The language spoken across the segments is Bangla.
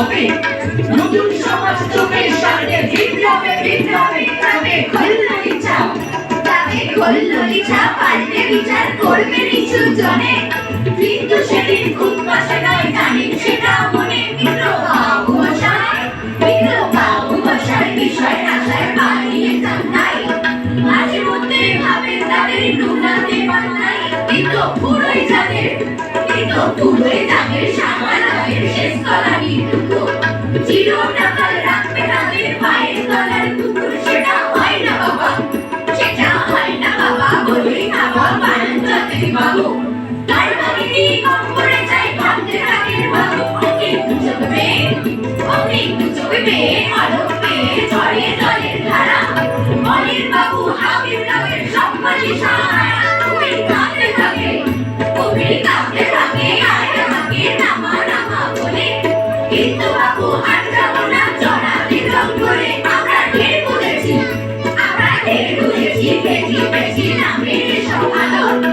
হবে। নতুন সমাজ চোখের সামনে বিপ্লবে বিপ্লবে তাতে খল্লরি চাপ তাতে খল্লরি চাপ পাল্টে বিচার করবে নিচু জনে। কিন্তু সেদিন খুব পাশে নয় জানি সেটা মনে কিন্তু পুরোই যাদের কিন্তু পুরোই যাদের বাবু তার বাড়িতে কম করে করে। আমরা ঢের বুঝেছি আমরা ঢের বুঝেছি পেছি পেছি নামের সমালো সামনে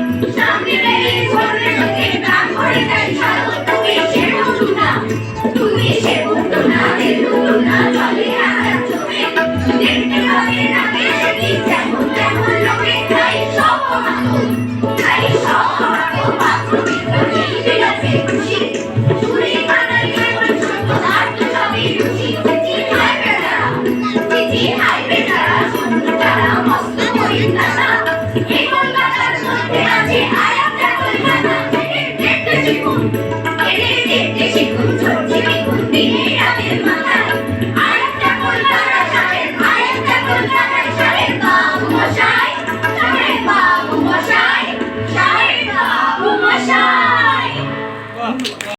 শিখুন